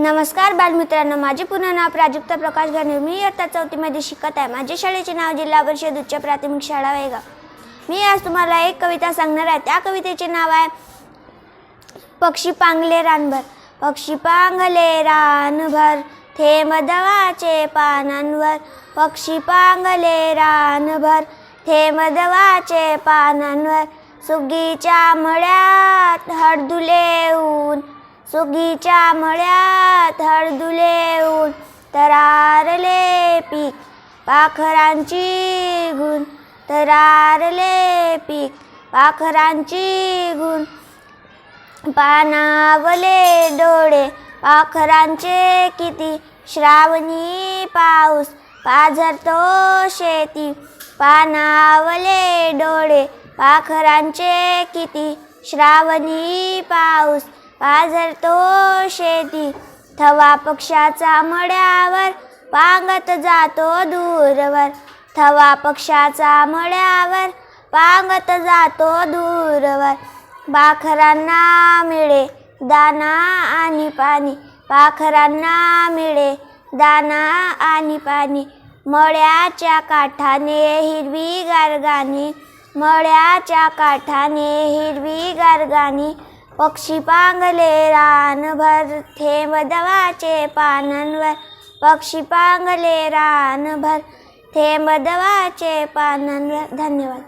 नमस्कार बालमित्रांनो माझे पूर्ण नाव प्राजक्ता प्रकाश घाणे. मी इयत्ता चौथीमध्ये शिकत आहे. माझ्या शाळेचे नाव जिल्हा परिषद उच्च प्राथमिक शाळा वेगाव. मी आज तुम्हाला एक कविता सांगणार आहे. त्या कवितेचे नाव आहे पक्षी पांगले रानभर. पक्षी पांगले रानभर थेंब दवाचे पानांवर. पक्षी पांगले रानभर थेंब दवाचे पानांवर. सुगीच्या मळ्यात हळदुले ऊन सुगीच्या मळ्यात हळदुले उन तरारले पीक. पाखरांची गुण तरारले पीक. पाखरांची गुण पानावले डोळे. पाखरांचे किती श्रावणी पाऊस पाझरतो शेती. पानावले डोळे पाखरांचे किती श्रावणी पाऊस. पाझरतो शेती. थवा पक्षाचा मळ्यावर पांगत जातो दूरवर. थवा पक्षाचा मळ्यावर पांगत जातो दूरवर. पाखरांना मिळे दाना आणि पाणी. पाखरांना मिळे दाना आणि पाणी. मळ्याच्या काठाने हिरवी गारगाणी. मळ्याच्या काठाने हिरवी गारगाणी. पक्षी पांगले रानभर थेंब दवाचे पानांवर पक्षी पांगले रानभर थेंब दवाचे पानांवर धन्यवाद.